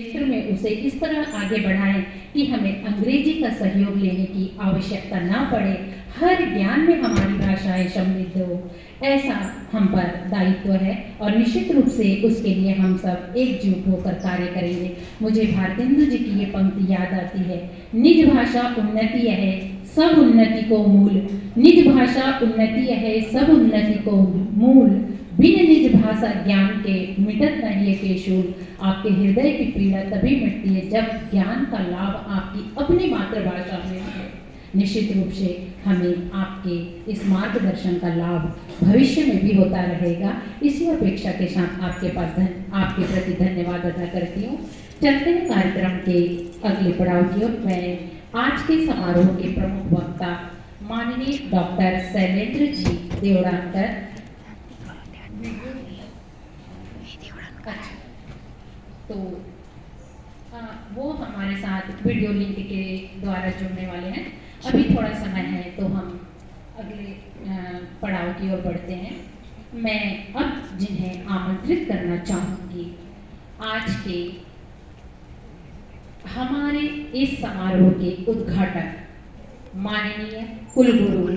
क्षेत्र में उसे इस तरह आगे बढ़ाएँ कि हमें अंग्रेज़ी का सहयोग लेने की आवश्यकता ना पड़े। हर ज्ञान में हमारी भाषाएँ समृद्ध हो। ऐसा हम पर दायित्व है और निश्चित रूप से उसके लिए हम सब एकजुट होकर कार्य करेंगे। मुझे भारतेंदु जी की ये पंक्ति याद आती है। निज भाषा उन्नति है, सब उन्नति को मूल। निज भाषा उन्नति है, सब उन्नति को मूल। बिन निज भाषा ज्ञान के है केशूल आपके हृदय की पीड़ा तभी मिटती है जब ज्ञान का लाभ आपकी अपनी मातृभाषा में है। निश्चित रूप से हमें आपके इस मार्गदर्शन का लाभ भविष्य में भी होता रहेगा। इसी अपेक्षा के साथ आपके पास धन, आपके प्रति धन्यवाद अदा करती हूँ। चलते हैं कार्यक्रम के अगले पड़ाव की ओर। मैं आज के समारोह के प्रमुख वक्ता, माननीय डॉक्टर शैलेंद्र जी देवड़ानकर तो आ, वो हमारे साथ वीडियो लिंक के द्वारा जुड़ने वाले हैं। अभी थोड़ा समय है तो हम अगले पड़ाव की ओर बढ़ते हैं। मैं अब जिन्हें आमंत्रित करना चाहूँगी आज के हमारे इस समारोह के उद्घाटक माननीय कुलगुरु।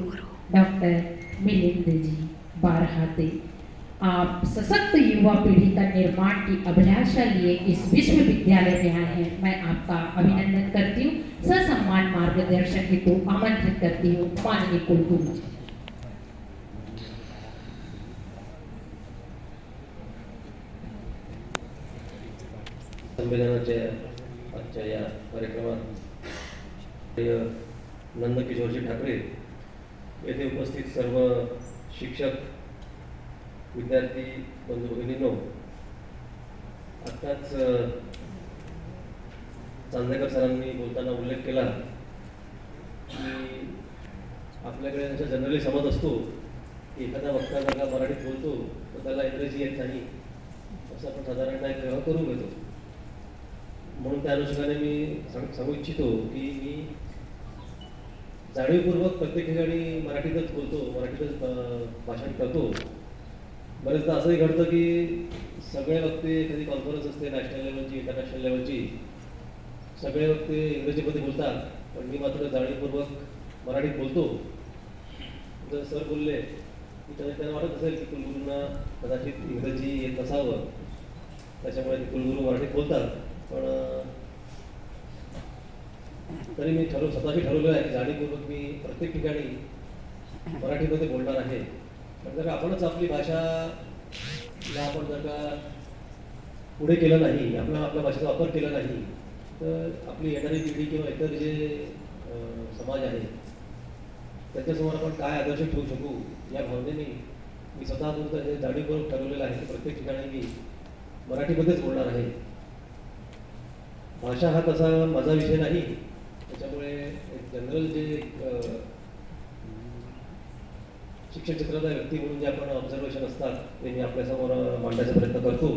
डॉक्टर मिलिंद जी बारहाते। आप सशक्त युवा पीढ़ी का निर्माण की अभिलाषा लिए इस विश्वविद्यालय में आए हैं। मैं आपका अभिनंदन करती हूँ। ससम्मान मार्गदर्शन हेतु आमंत्रित करती हूँ। माननीय कुलगुरु संमेलनाच्या आजच्या या कार्यक्रमात नंदकिशोरजी ठाकरे येथे उपस्थित सर्व शिक्षक विद्यार्थी बंधू भगिनीनो आत्ताच चांदेकर सरांनी बोलताना उल्लेख केला की आपल्याकडे जसं जनरली समज असतो की एखादा वक्ता जगा मराठीत बोलतो तर त्याला इंग्रजी येत नाही. असं आपण साधारणतः एक ग्रह करून घेतो. म्हणून त्या अनुषंगाने मी सांग सांगू इच्छितो की मी जाणीवपूर्वक प्रत्येक ठिकाणी मराठीतच बोलतो मराठीतच भाषण करतो. बरेचदा असंही घडतं की सगळे वक्ते एखादी कॉन्फरन्स असते नॅशनल लेवलची इंटरनॅशनल लेवलची सगळे वक्ते इंग्रजीमध्ये बोलतात पण मी मात्र जाणीवपूर्वक मराठीत बोलतो. जर सर बोलले की त्यांना त्यांना वाटत असेल की कुलगुरूंना कदाचित इंग्रजी येत नसावं त्याच्यामुळे ते कुलगुरू मराठीत बोलतात. पण तरी मी ठरव स्वतःशी ठरवलं आहे की जाणीवपूर्वक मी प्रत्येक ठिकाणी मराठीमध्ये बोलणार आहे. पण जर आपणच आपली भाषा ला आपण जर का पुढे केलं नाही आपण आपल्या भाषेचा वापर केला नाही तर आपली येणारी पिढी किंवा इतर जे समाज आहे त्याच्यासमोर आपण काय आदर्श ठेवू शकू या भावनेने मी स्वतः तुमचं हे करून ठरवलेलं आहे की प्रत्येक ठिकाणी मी मराठीमध्येच बोलणार आहे. भाषा हा तसा माझा विषय नाही. त्याच्यामुळे जनरल जे शिक्षण क्षेत्रातल्या व्यक्ती म्हणून जे आपण ऑब्झर्वेशन असतात ते मी आपल्यासमोर मांडण्याचा प्रयत्न करतो.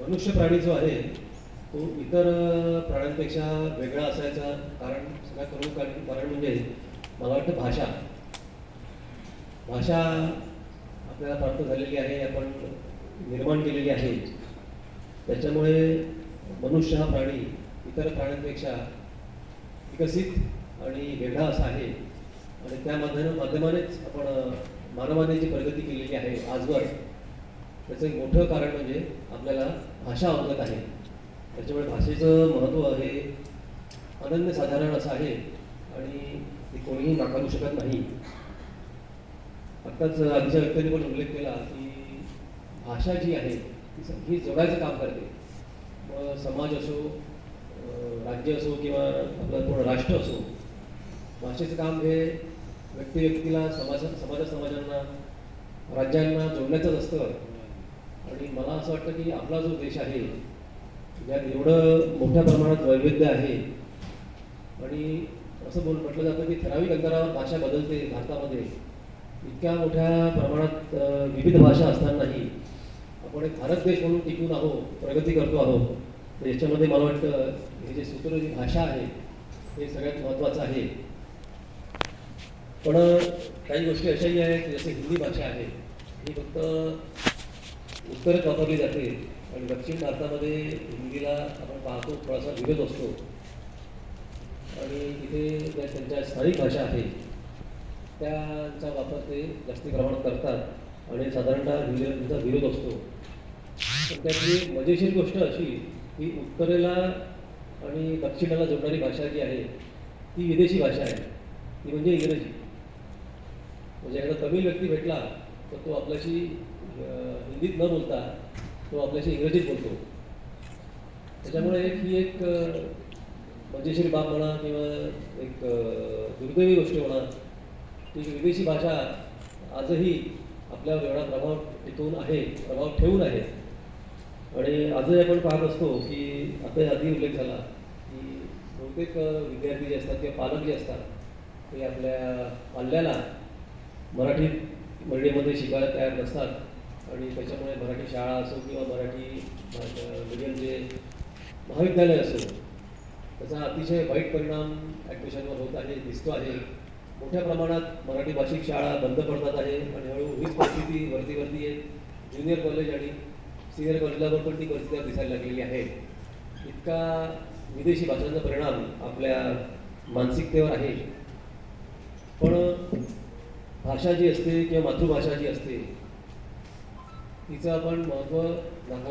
मनुष्य प्राणी जो आहे तो इतर प्राण्यांपेक्षा वेगळा असायचा. कारण सगळ्यात प्रमुख कारण कारण म्हणजे मला वाटतं भाषा. भाषा आपल्याला प्राप्त झालेली आहे आपण निर्माण केलेली आहे. त्याच्यामुळे मनुष्य हा प्राणी इतर प्राण्यांपेक्षा विकसित आणि वेगळा असा आहे. आणि त्या माध्यम माध्यमानेच आपण मानवाने जी प्रगती केलेली आहे आजवर. त्याचं एक मोठं कारण म्हणजे आपल्याला भाषा अवगत आहे. त्याच्यामुळे भाषेचं महत्त्व हे अनन्यसाधारण असं आहे आणि ते कोणीही नाकारू शकत नाही. आत्ताच आधीच्या व्यक्तीने पण उल्लेख केला की भाषा जी आहे ती ही जगायचं काम करते. मग समाज असो राज्य असो किंवा आपलं पूर्ण राष्ट्र असो भाषेचं काम हे व्यक्ती व्यक्तीला समाज समाजा समाजांना राज्यांना जोडण्याचंच असतं. आणि मला असं वाटतं की आपला जो देश आहे ज्यात एवढं मोठ्या प्रमाणात वैविध्य आहे आणि असं बोल म्हटलं जातं की ठराविक अंतरावर भाषा बदलते भारतामध्ये. इतक्या मोठ्या प्रमाणात विविध भाषा असतानाही आपण एक भारत देश म्हणून टिकून आहोत प्रगती करतो आहोत. तर याच्यामध्ये मला वाटतं हे जे सूत्र जी भाषा आहे हे सगळ्यात महत्त्वाचं आहे. पण काही गोष्टी अशाही आहेत जसे हिंदी भाषा आहे ही फक्त उत्तरेत वापरली जाते आणि दक्षिण भारतामध्ये हिंदीला आपण पाहतो थोडासा विरोध असतो. आणि इथे ज्या त्यांच्या स्थानिक भाषा आहे त्यांचा वापर ते जास्ती प्रमाणात करतात आणि साधारणतः विरोधांचा विरोध असतो. पण त्यातली मजेशीर गोष्ट अशी की उत्तरेला आणि दक्षिणाला जोडणारी भाषा जी आहे ती विदेशी भाषा आहे. ती म्हणजे इंग्रजी. म्हणजे एखादा तमिळ व्यक्ती भेटला तर तो आपल्याशी हिंदीत न बोलता तो आपल्याशी इंग्रजीत बोलतो. त्याच्यामुळे ही एक मजेशीर बाब म्हणा किंवा एक दुर्दैवी गोष्ट म्हणा की विदेशी भाषा आजही आपल्यावर एवढा प्रभाव टिकवून आहे प्रभाव ठेवून आहे. आणि आजही आपण पाहत असतो की आता आधी उल्लेख झाला की बहुतेक विद्यार्थी जे असतात किंवा पालक जे असतात ते आपल्या पाल्याला मराठी मीडियममध्ये शिकायला तयार नसतात. आणि त्याच्यामुळे मराठी शाळा असो किंवा मराठी मीडियम जे महाविद्यालय असो त्याचा अतिशय वाईट परिणाम ॲडमिशनवर होत आहे दिसतो आहे. मोठ्या प्रमाणात मराठी भाषिक शाळा बंद पडतात आहे. आणि हळूहळू हीच परिस्थिती वरती वरती आहे ज्युनियर कॉलेज आणि सिनियर कॉलेजला पण ती परिस्थिती दिसायला लागलेली आहे. इतका विदेशी भाषांचा परिणाम आपल्या मानसिकतेवर आहे. पण भाषा जी असते किंवा मातृभाषा जी असते तिचं आपण महत्त्व नाकारू